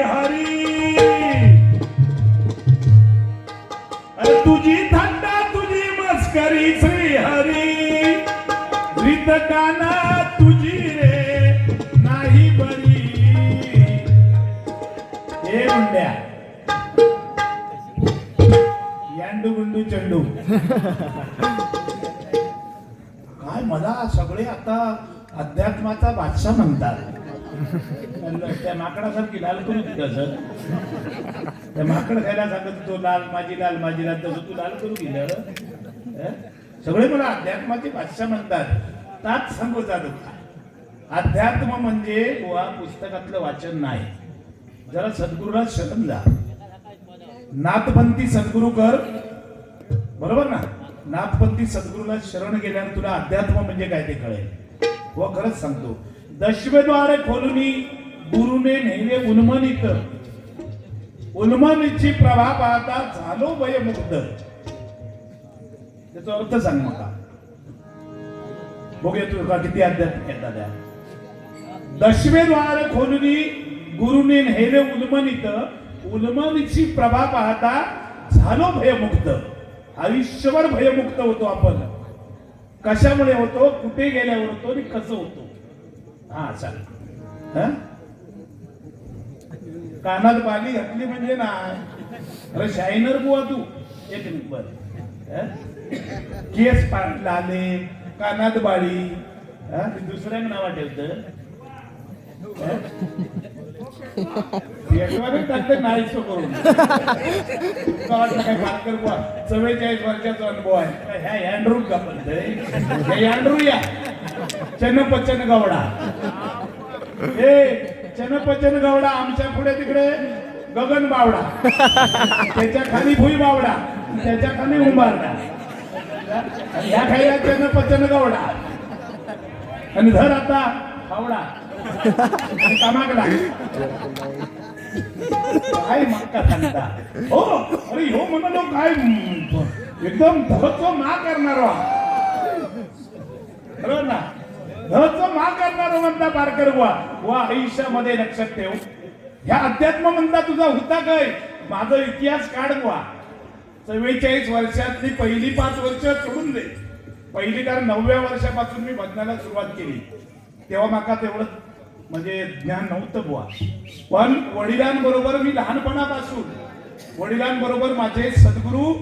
हरी. अरे तुझी थंडा तुझी मस्करी श्री हरी. रीत काना तुझी रे नाही बरी. हे म्हणल्या यांडू गुंडू चंडू. काय मला सगळे आता अध्यात्माचा बादशाह म्हणतात. त्या माकडासारखी लाल करू दिलं सर? त्या माकड खायला सांगत तो लाल माझी लाल माझी लाल. तसं तू लाल करू दिलं सगळे मला अध्यात्माचे भाषा म्हणतात. ताच सांगू जात अध्यात्म म्हणजे वा पुस्तकातलं वाचन नाही. जरा सद्गुरूला शरण जा. नाथपंथी सद्गुरू कर. बरोबर ना? नाथपंथी सद्गुरूला शरण गेल्यावर तुला अध्यात्म म्हणजे काय ते कळेल. व खरंच सांगतो. दशवेद्वारे खोलुनी गुरुने नेले उन्मनित. उन्मनीची प्रभा पाहता झालो भयमुक्त त्याचा अर्थ सांग मला. बघूया का किती अध्यात्म येतात दशवेद्वारे खोलुनी गुरुने नेले उन्मनित. उन्मनीची प्रभा पाहता झालो भयमुक्त. आयुष्यभर भयमुक्त होतो आपण. कशामुळे होतो? कुठे गेल्यावर होतो आणि कसं होतो? हा चाल कानात बाली घातली म्हणजे ना अरे शायनर बुवा तू. एक मिनिट बर. केस पाटला आले कानात बाळी. हं? दुसऱ्या नावा ठेवत टाकतं नाही सो करून. बुवा चव्वेचाळीस वर्षाचा अनुभव आहे. ह्या हँडरूल का म्हणतंय हे या. चनपचन गवडा. हे चनपचन गवडा आमच्या पुढे तिकडे गगन बावडा. त्याच्याखाली भुई बावडा. त्याच्याखाली उंबारडा. ह्या खायला चनपचन गवडा. आणि धर आता फावडा कामाकडा काय मागता सांगता हो अरे हो म्हणालो काय एकदम धरचो मा करणार. बरोबर ना धच मा करणार म्हणता पारकर बुवा वा आयुष्यामध्ये लक्षात ठेव. ह्या अध्यात्म म्हणता तुझा होता काय? माझा इतिहास काढ बुवा चव्वेचाळीस वर्षातली पहिली पाच वर्ष सोडून दे. पहिली कारण नवव्या वर्षापासून मी भजनाला सुरुवात केली. तेव्हा माका तेवढं म्हणजे ज्ञान नव्हतं बुवा. पण वडिलांबरोबर मी लहानपणापासून वडिलांबरोबर माझे सद्गुरू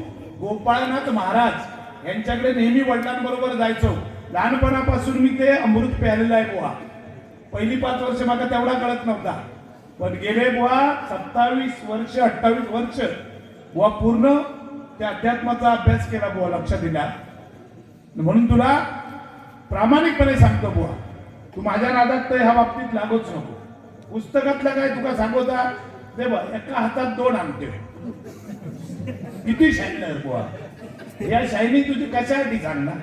गोपाळनाथ महाराज यांच्याकडे नेहमी वडिलांबरोबर जायचो. लहानपणापासून मी ते अमृत प्यालेलं आहे बुवा. पहिली पाच वर्ष मला तेवढा कळत नव्हता. पण गेले बुवा सत्तावीस वर्ष अठ्ठावीस वर्ष बुवा पूर्ण त्या अध्यात्माचा अभ्यास केला बुवा लक्ष दिला म्हणून तुला प्रामाणिकपणे सांगतो बुवा. तू माझ्या नादात तर ह्या बाबतीत लागूच नको. पुस्तकातलं काय तुका सांगोता ते बघ एका हातात दोन आणते किती शायनर बुवा? या शायनी तुझी कशासाठी सांगणार?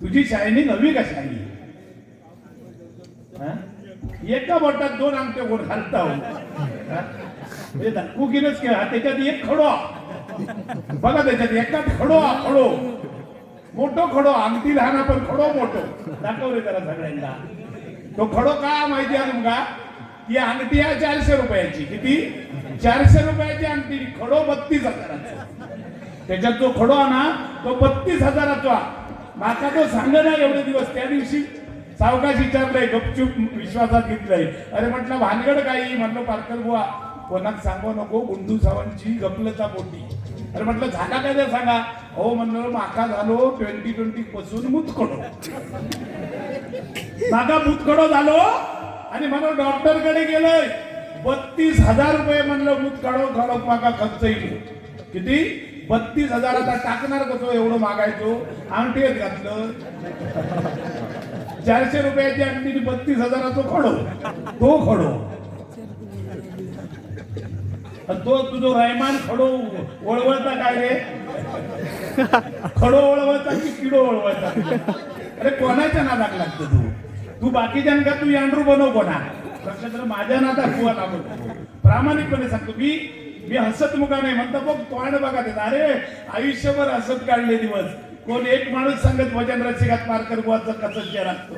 तुझी शायनी नवी कशाली एका बोटात दोन अंगठे कोण घालता हो? हा? हे धक्कुकीनच केला त्याच्यात एक खडो. बघा त्याच्यात एकात खडो खडो. मोठो खडो अंगठी लहान आपण खडो मोठो. दाखव रे सगळ्यांना. तो खडो का माहिती आहे तुमका? ती अंगठी आहे चारशे रुपयाची. किती? चारशे रुपयाची अंगठी. खडो बत्तीस हजाराचा. त्याच्यात जो खडो आहे ना तो बत्तीस हजाराचा. माका तो सांगणार एवढे दिवस. त्या दिवशी सावकाश विचारलंय गपचूप विश्वासात घेतलंय. अरे म्हटलं भानगड काही? म्हटलं पारकर बुवा कोणाक सांगू नको गुंडू सावंतची गपलता पोटी. अरे म्हटलं झाला काय ते सांगा? हो म्हणलं माका झालो ट्वेंटी ट्वेंटी पासून मुतकडो दादा मुतखडो झालो आणि म्हणून डॉक्टरकडे गेलोय. बत्तीस हजार रुपये म्हणलं मुतखडो काढो काढो मागा खर्च येईल. किती? बत्तीस हजार आता टाकणार कसं एवढं मागायचो? अंगठीत घातलं. चारशे रुपयाची अंगठी बत्तीस हजाराचा खडो. तो खडो. तो तुझो रायमान खडो वळवळता काय रे? खडो वळवायचा की किडो वळवायचा अरे कोणाच्या नादाक लागतो तू? तू बाकीच्या का तू यांड्रू बनव कोणा? लक्षात माझ्या नादात तू आता प्रामाणिकपणे सांगतो मी मी हसत मुका नाही म्हणतो बघ तोंड बघा देत अरे आयुष्यभर हसत काढले दिवस. कोण एक माणूस सांगत भजन रसिकात पारकर बुवाचा कसं चेहरा असतो.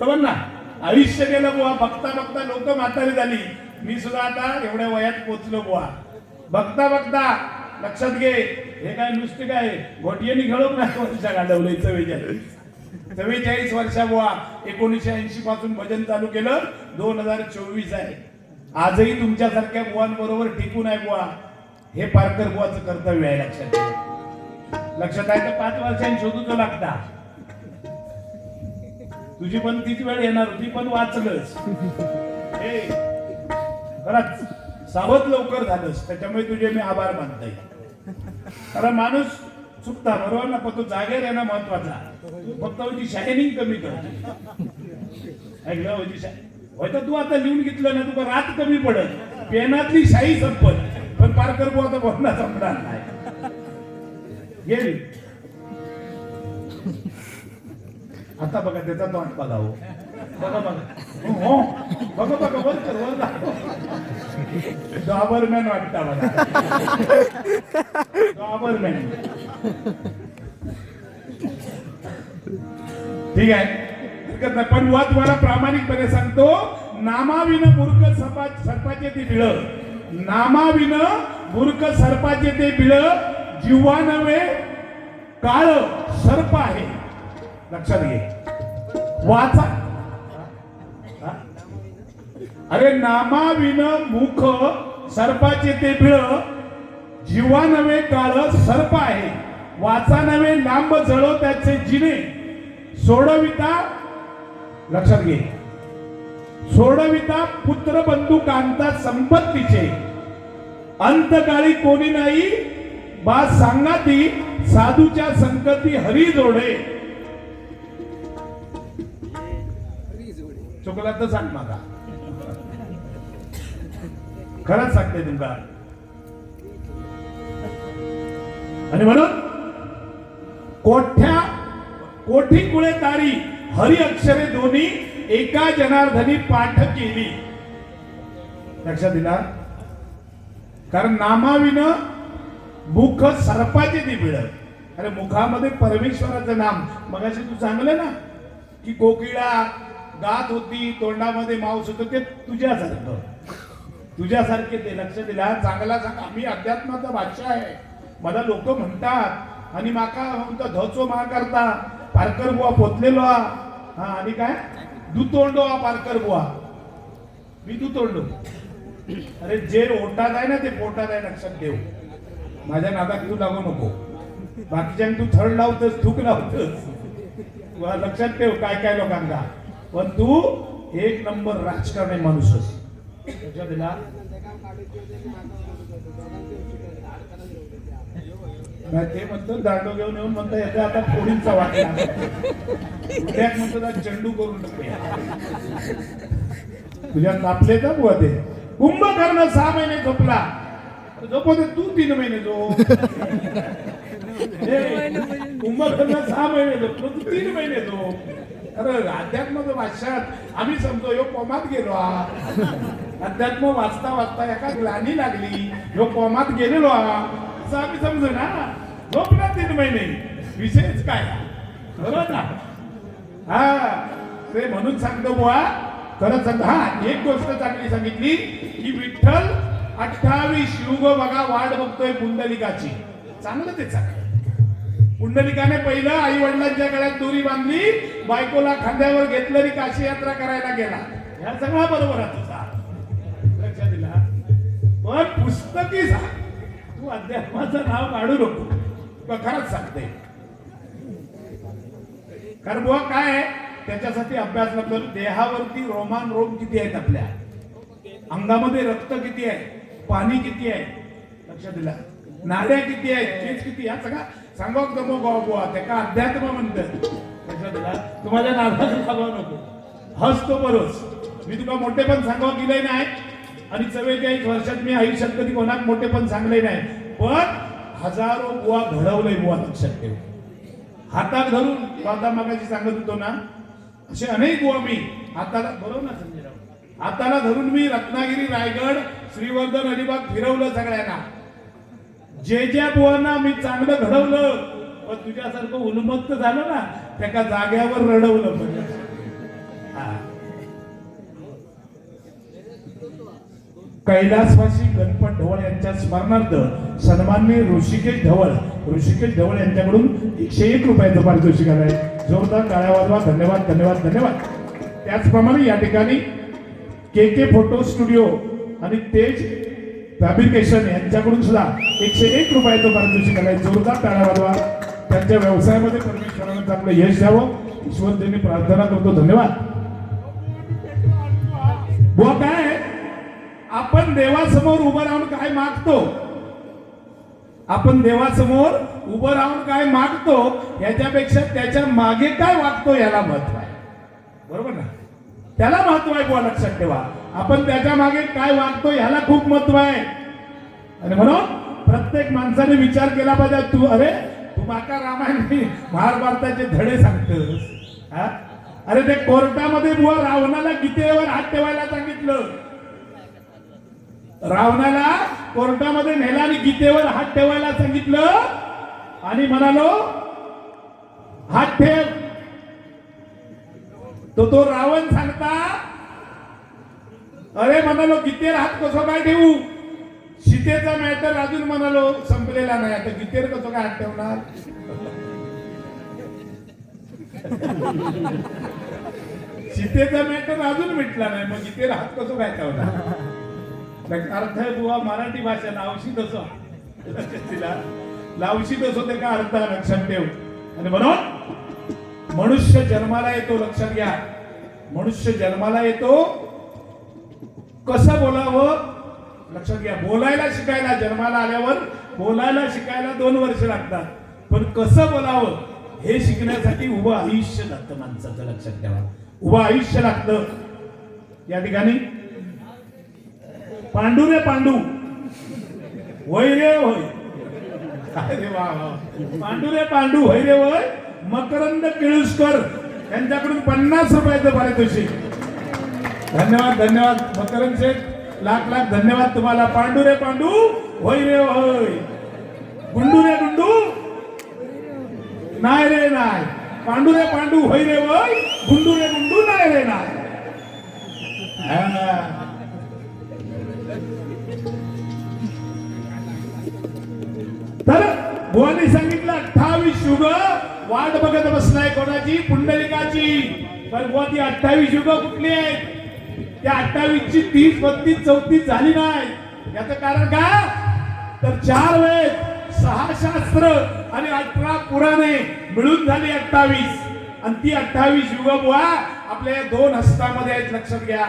बरोबर ना? आयुष्य गेलं बुवा बघता बघता लोक म्हातारी झाली. मी सुद्धा आता एवढ्या वयात पोचलो बुवा. बघता बघता लक्षात घे. हे काय नुसते काय? घोटियानी घडवून नाही वर्ष घालवलंय चव्वेचाळीस चव्वेचाळीस वर्षा एकोणीसशे एकोणीशे ऐंशी पासून भजन चालू केलं. दोन हजार चोवीस आहे. आजही तुमच्यासारख्या बुवांबरोबर टिकून आहे बुवा. हे पारकर बुवाचं कर्तव्य आहे लक्षात लक्षात आहे तर पाच वर्षांनी शोधूच लागता. तुझी पण तीच वेळ येणार होती पण वाचलंच हे खरंच सावध लवकर झालंस. त्याच्यामुळे तुझे मी आभार मानतोय. कारण माणूस चुकता बरोबर ना? पण तो जागेवर येणं महत्त्वाचा. फक्त होती शायनिंग कमी कर ऐकलं होती म्हणजे शाय होय तर तू आता लिहून घेतलं ना तुका रात कमी पडत. पेनातली शाही संपत. पण पारकर बो आता बोलणं संपणार नाही. गेली आता बघा त्याचा तोंड बघा हो. बघा बघा. हो, हो. बघा बघा वर कर वर डॉबरमॅन वाटता मला डॉबरमॅन ठीक आहे. हरकत नाही. पण वा तुम्हाला प्रामाणिकपणे सांगतो नामाविन मूर्ख सपा सर्पाचे ते बिळ. नामाविन मूर्ख सर्पाचे ते बिळ जीवा नव्हे काळ सर्प आहे. लक्षात घे. वाचा. अरे नामाविन मुख सर्पाचे ते बिळ जीवा नव्हे काळ सर्प आहे. वाचा नव्हे लांब जळो त्याचे जिने. सोडविता लक्षात घे. सोडविता पुत्र बंधू कांता संपत्तीचे अंतकाळी कोणी नाही बा सांगा ती साधूच्या संकती हरी जोडे. चुकला तर सांग मला. खरंच सांगते तुमका. आणि म्हणून कोठ्या कोठी कुळे तारी? हरी अक्षरे दोन्ही एका जनार्दनी पाठ केली. लक्षात दिला कारण नामाविन मुख सर्पाचे ती मिळत अरे मुखामध्ये परमेश्वराचं नाम. मगाशी तू सांगलं ना की कोकिळा गात होती तोंडामध्ये मांस होतं ते तुझ्यासारखं. तुझ्यासारखे ते. लक्ष दिला चांगला सांगा. मी अध्यात्माचा भाषा आहे. मला लोक म्हणतात आणि माका म्हणतो धचो मा करता. पारकर बुवा पोचलेलो हा हा आणि काय? दुतोंडो हा पारकर बुवा. मी दुतोंडो. अरे जे ओटात आहे ना ते पोटात आहे लक्षात ठेव. माझ्या नादात तू लागू नको. बाकीच्या तू थर्ड लावतस थूक लावतस. लक्षात ठेव काय काय लोकांना. पण तू एक नंबर राजकारणी माणूस लक्षात दिला नाही ते म्हणतो दांडो घेऊन येऊन म्हणतो याचा आता फोडींचा वाटला ना चेंडू करून टाकूया तुझ्या तापले का बुवा ते? कुंभकर्ण सहा महिने झोपला झोपवते तू तीन महिने झोप हे, कुंभकर्ण सहा महिने झोपलो तू तीन महिने झोप अरे अध्यात्माचं भाषात आम्ही समजो यो कोमात गेलो हा अध्यात्म वाचता वाचता एका ग्लानी लागली. ह्यो कोमात गेलेलो हा असं आम्ही समजू ना. झोपला तीन महिने. विषयच काय? बरोबर ना? हा ते म्हणून सांगतो बुवा खरं सांगतो हा एक गोष्ट चांगली सांगितली की विठ्ठल अठ्ठावीस युग बघा वाट बघतोय पुंडलिकाची. चांगलं ते चांगलं. पुंडलिकाने पहिलं आई वडिलांच्या गळ्यात दोरी बांधली बायकोला खांद्यावर घेतलं काशी यात्रा करायला गेला. ह्या सगळा बरोबर आहे तुझा. लक्षात दिला पण पुस्तकी सांग तू अध्यात्माचं नाव काढू नको. खरंच सांगते. कारण बुवा काय आहे? त्याच्यासाठी अभ्यास लागतो देहावरती रोमान रोग किती आहेत आपल्या? अंगामध्ये रक्त किती आहे? पाणी किती आहे? लक्षात दिला? नाड्या किती आहेत? चीज किती? ह्या सगळा सांगा जमो गाव बुवा? त्याका अध्यात्म म्हणतात. लक्षात दिला? तुम्हाला नादाचं सांगावं नको. हसतो बरोच मी तुला मोठे पण सांगावं गेले नाही. आणि चव्वेचाळीस वर्षात मी आयुष्यात कधी कोणाक मोठे पण सांगले नाही. पण हजारो बुवा घडवलंय बुवा लक्षात ठेव. हातात धरून बाबा मागाशी सांगत होतो ना असे अनेक बुवा मी हाताला बरोबर ना संजयराव? हाताला धरून मी रत्नागिरी रायगड श्रीवर्धन अलिबाग फिरवलं सगळ्यांना. जे ज्या बुवांना मी चांगलं घडवलं पण तुझ्यासारखं उन्मत्त झालं ना त्याका जाग्यावर रडवलं कैलासवासी गणपत ढवळ यांच्या स्मरणार्थ सन्माननीय ऋषिकेश ढवळ ऋषिकेश ढवळ यांच्याकडून एकशे एक रुपयाचं पारितोषिक आलं आहे. जोरदार टाळ्या वाजवा. धन्यवाद धन्यवाद धन्यवाद. त्याचप्रमाणे या ठिकाणी के के फोटो स्टुडिओ आणि तेज फॅब्रिकेशन यांच्याकडून सुद्धा एकशे एक रुपयाचं पारितोषिक आलंय जोरदार टाळ्या वाजवा. त्यांच्या व्यवसायामध्ये परमेश्वरानं चांगलं यश द्यावं. ईश्वर त्यांनी प्रार्थना करतो. धन्यवाद. बुवा काय आपण देवासमोर उभं राहून काय मागतो? आपण देवासमोर उभं राहून काय मागतो? याच्यापेक्षा त्याच्यामागे काय वागतो याला महत्त्व आहे. बरोबर ना? त्याला महत्त्व आहे बुवा लक्षात ठेवा. आपण त्याच्यामागे काय वागतो ह्याला खूप महत्त्व आहे. आणि म्हणून प्रत्येक माणसाने विचार केला पाहिजे तू अरे तू माका रामायण महाभारताचे धडे सांगतोस. हा? अरे ते कोर्टामध्ये बुवा रावणाला गीतेवर हात ठेवायला सांगितलं. रावणाला कोर्टामध्ये नेला आणि गीतेवर हात ठेवायला सांगितलं. आणि म्हणालो हात ठेव. तो तो रावण सांगता अरे म्हणालो गीतेवर हात कसं काय ठेवू? सीतेचा मॅटर अजून म्हणालो संपलेला नाही. आता गीतेवर कसं काय हात ठेवणार? सीतेचा मॅटर अजून मिटला नाही मग गीतेवर हात कसं काय ठेवणार? त्याचा अर्थ आहे बुवा मराठी भाषा लावशी तसं तिला लावशी तसं ते का अर्थ? लक्षात ठेव. आणि म्हणून मनुष्य जन्माला येतो लक्षात घ्या. मनुष्य जन्माला येतो. कसं बोलावं? लक्षात घ्या. बोलायला शिकायला जन्माला आल्यावर बोलायला शिकायला दोन वर्ष लागतात. पण कसं बोलावं? हे शिकण्यासाठी उभं आयुष्य लागतं माणसाचं लक्षात ठेवा. उभं आयुष्य लागतं. या ठिकाणी पांडू रे पांडू. होय रे होय. पांडू रे पांडू होय रे होय. मकरंद केळुसकर यांच्याकडून पन्नास रुपयाचं पारितोषिक धन्यवाद धन्यवाद मकरंद शेठ. लाख लाख धन्यवाद तुम्हाला. पांडू रे पांडू होय रे होय. गुंडू रे गुंडू. नाही रे नाही. पांडू रे पांडू होय रे होय. गुंडू रे गुंडू नाही रे नाही. बुवाने सांगितलं अठ्ठावीस युग वाट बघत बसलाय कोणाची? पुंडलिकाची. पण बुवा ती अठ्ठावीस युग कुठली आहेत? त्या अठ्ठावीस ची तीस बत्तीस चौतीस झाली नाही. याच कारण का तर चार वेद सहा शास्त्र आणि अठरा पुराणे मिळून झाली अठ्ठावीस. आणि ती अठ्ठावीस युग बुवा आपल्या या दोन हस्तामध्ये आहेत लक्षात घ्या.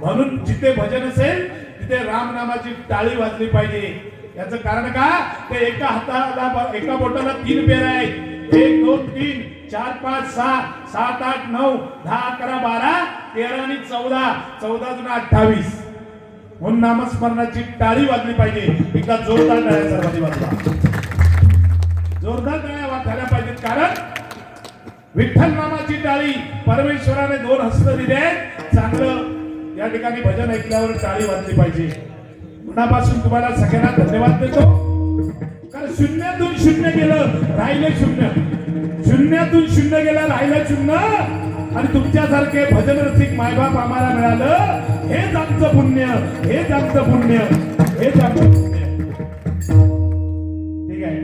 म्हणून जिथे भजन असेल तिथे रामनामाची टाळी वाजली पाहिजे. याचं कारण का? ते एका हाताला एका बोटाला तीन पेर आहेत. एक दोन तीन चार पाच सहा सात आठ नऊ दहा अकरा बारा तेरा आणि चौदा. चौदा जुना अठ्ठावीस. म्हणून नामस्मरणाची टाळी वाजली पाहिजे. एकदा जोरदार टाळ्या सर्वांनी वाजवा. जोरदार टाळ्या वाजायला पाहिजेत कारण विठ्ठल नामाची टाळी परमेश्वराने दोन हस्त दिले चांगलं या ठिकाणी भजन ऐकल्यावर टाळी वाजली पाहिजे. मनापासून तुम्हाला सगळ्यांना धन्यवाद देतो. कारण शून्यातून शून्य गेलं राहिले शून्य. शून्यातून शून्य गेलं राहिलं शून्य. आणि तुमच्यासारखे भजन रसिक मायबाप आम्हाला मिळालं. हेच आमचं पुण्य हेच आमचं पुण्य हेच आमचं पुण्य. ठीक आहे.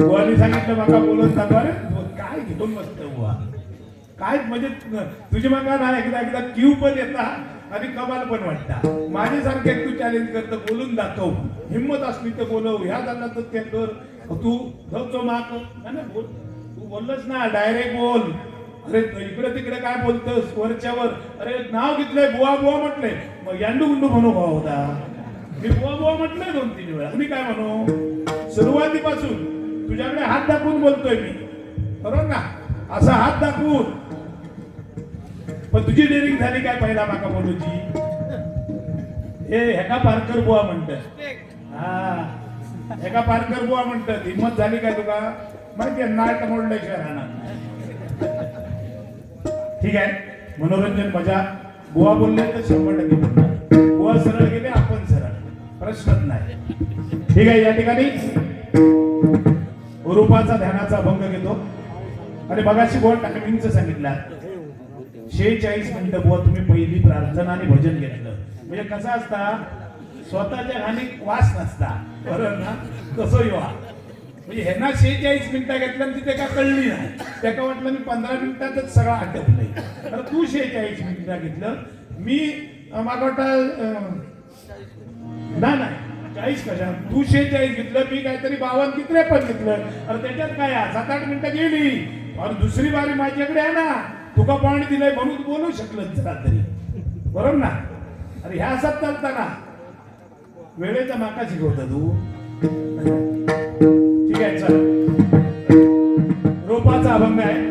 बुवानी सांगितलं माका बोलत सांगा. काय घेऊन बसतो बुवा? काय म्हणजे तुझी माका ना एकदा एकदा क्यू पण येता. आणि कमाल पण वाटता. माझ्यासारखे तू चॅलेंज करतो बोलून दाखव. हिंमत असली तर बोलव. ह्या झाला तर ते कर तू धवचो माक नाही, बोल. तू बोललच ना डायरेक्ट बोल. अरे इकडे तिकडे काय बोलतस? वरच्यावर अरे नाव घेतलंय बुवा बुवा म्हटलंय. मग यांडू गुंडू म्हणू भाऊ होता. मी बुवा बुवा म्हटलंय दोन तीन वेळा. मी काय म्हणू? सुरुवातीपासून तुझ्याकडे हात दाखवून बोलतोय मी. बरोबर ना? असा हात दाखवून. पण तुझी डेअरिंग झाली काय पहिला माका बोलूची? हे हेका पारकर बुवा म्हणत हा. हेका पारकर बुवा म्हणतात हिंमत झाली काय तुका? माहिती आहे नाट मोडल्याशिवाय राहणार ठीक आहे. मनोरंजन मजा. बुवा बोलले तर शंभर टक्के बुवा सरळ गेले आपण सरळ. प्रश्नच नाही. ठीक आहे या ठिकाणी रूपाचा ध्यानाचा भंग घेतो. आणि बघाशी बोल टायमिंगचं सांगितलं. शेहेचाळीस मिनिटं बुवा तुम्ही पहिली प्रार्थना आणि भजन घेतलं. म्हणजे कसा असता? स्वतःच्या घाणी वास नसता. बरोबर ना? तसं युवा? म्हणजे ह्यांना शेहेचाळीस मिनिटं घेतलं आणि तिथे कळली नाही. त्याका वाटलं मी पंधरा मिनिटातच सगळं आटपलंय. तर तू शेहेचाळीस मिनिटं घेतलं. मी मला वाटतं ना नाही चाळीस कशा तू शेहेचाळीस घेतलं मी काहीतरी बावन की त्रेपन्न घेतलं. अरे त्याच्यात काय सात आठ मिनिटं गेली. अरे दुसरी बारी माझ्याकडे आहे ना तुका पाणी दिलंय म्हणून बोलू शकलं जरा तरी. बरोबर ना? अरे ह्या असत चालताना वेळेचा माका शिकवता तू. ठीक आहे चल. रोपाचा अभंग आहे.